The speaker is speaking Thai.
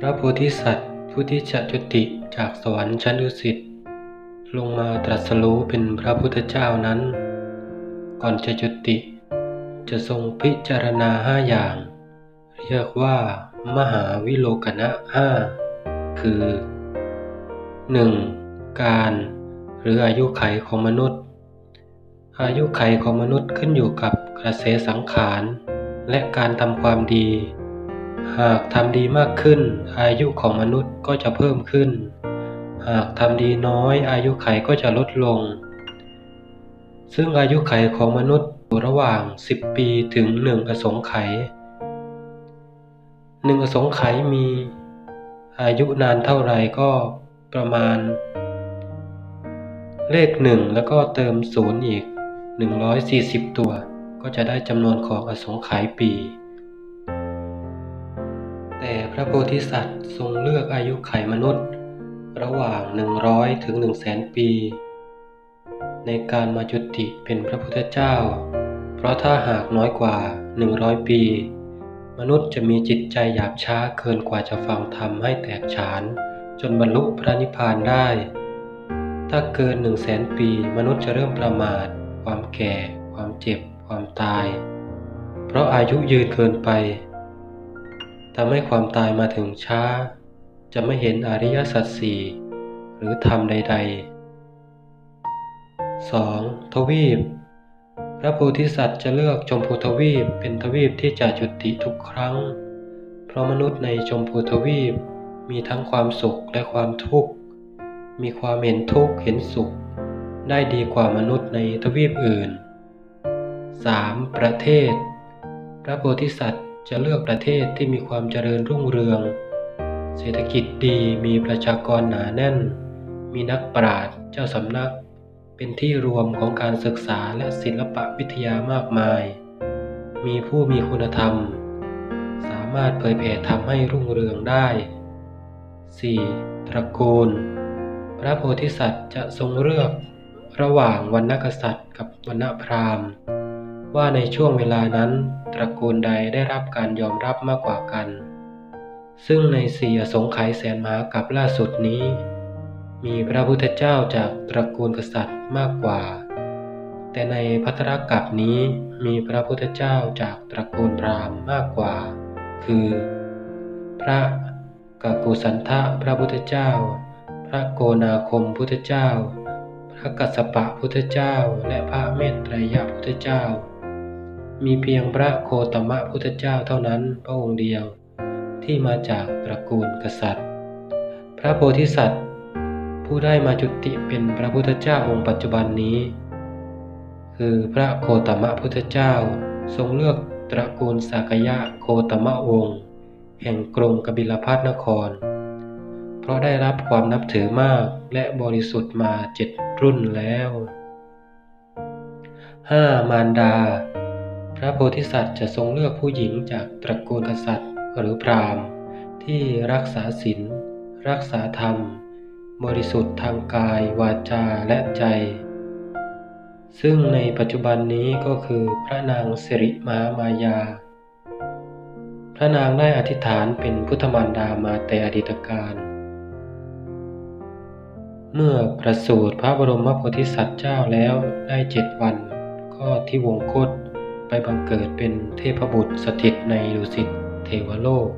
พระโพธิสัตว์ผู้ที่จะจุติจากสวรรค์ชั้นดุสิตลงมาตรัสรู้เป็นพระพุทธเจ้านั้น ก่อนจะจุติ จะทรงพิจารณาห้าอย่าง เรียกว่า มหาวิโลกนะห้าคือ 1. การหรืออายุไขของมนุษย์ อายุไขของมนุษย์ขึ้นอยู่กับกระแสสังขาร และการทำความดี หากทำดีมากขึ้น อายุของมนุษย์ก็จะเพิ่มขึ้น หากทำดีน้อยอายุไขก็จะลดลง ซึ่งอายุไขของมนุษย์อยู่ระหว่าง 10 ปีถึง 1 อสงไขยหนึ่งอสงไขยมีอายุนานเท่าไรก็ประมาณ เลขหนึ่งแล้วก็เติมศูนย์อีก 140 ตัว ก็จะได้จำนวนของอสงไขยปี แต่พระโพธิสัตว์ทรงเลือกอายุไขมนุษย์ ระหว่าง 100 ถึง 100,000 ปี ในการมาจุติเป็นพระพุทธเจ้า เพราะถ้าหากน้อยกว่า 100 ปี มนุษย์จะมีจิตใจหยาบช้าเกินกว่าจะฟังธรรมให้แตกฉาน จนบรรลุพระนิพพานได้ ถ้าเกิน 1 0 0 0 0แสนปี มนุษย์จะเริ่มประมาท ความแก่ ความเจ็บ ความตาย เพราะอายุยืนเกินไป ทำให้ความตายมาถึงช้า จะไม่เห็นอริยสัจสี่หรือธรรมใด ๆ 2. ทวีป พระโพธิสัตว์จะเลือกชมพูทวีปเป็นทวีปที่จะจุติทุกครั้ง เพราะมนุษย์ในชมพูทวีปมีทั้งความสุขและความทุกข์ มีความเห็นทุกข์เห็นสุข ได้ดีกว่ามนุษย์ในทวีปอื่น 3. ประเทศ พระโพธิสัตว์ จะเลือกประเทศที่มีความเจริญรุ่งเรือง เศรษฐกิจดีมีประชากรหนาแน่น มีนักปราชญ์เจ้าสำนัก เป็นที่รวมของการศึกษาและศิลปะวิทยามากมาย มีผู้มีคุณธรรม สามารถเผยแผ่ทำให้รุ่งเรืองได้ 4. ตระกูล พระโพธิสัตว์จะทรงเลือกระหว่างวรรณกษัตริย์กับวรรณพราหมณ์ ว่าในช่วงเวลานั้น ตระกูลใดได้รับการยอมรับมากกว่ากัน ซึ่งในสี่อสงไขยแสนมหากับล่าสุดนี้ มีพระพุทธเจ้าจากตระกูลกษัตริย์มากกว่า แต่ในพัทรกับนี้มีพระพุทธเจ้าจากตระกูลพราหมณ์มากกว่า คือ พระกักุสันทะพระพุทธเจ้า พระโกนาคมพุทธเจ้าพระกัสสปะพุทธเจ้า และพระเมตไตรยพุทธเจ้า มีเพียงพระโคตมะพุทธเจ้าเท่านั้นพระองค์เดียว ที่มาจากตระกูลกษัตริย์ พระโพธิสัตว์ ผู้ได้มาจุติเป็นพระพุทธเจ้าองค์ปัจจุบันนี้ คือพระโคตมะพุทธเจ้าทรงเลือกตระกูลสากยะโคตมะวงศ์แห่งกรุงกบิลพัทนคร เพราะได้รับความนับถือมากและบริสุทธิ์มาเจ็ดรุ่นแล้ว 5. มารดา พระโพธิสัตว์จะทรงเลือกผู้หญิงจากตระกูลกษัตริย์หรือพราหมณ์ ที่รักษาศีลรักษาธรรม บริสุทธิ์ทางกาย วาจาและใจ ซึ่งในปัจจุบันนี้ก็คือพระนางสิริมามายา พระนางได้อธิษฐานเป็นพุทธมารดามาแต่อดีตการเมื่อประสูติพระบรมโพธิสัตว์เจ้าแล้วได้เจ็ดวัน ก็ที่วงคต ไปบังเกิดเป็นเทพบุตรสถิตในดุสิตเทวโลก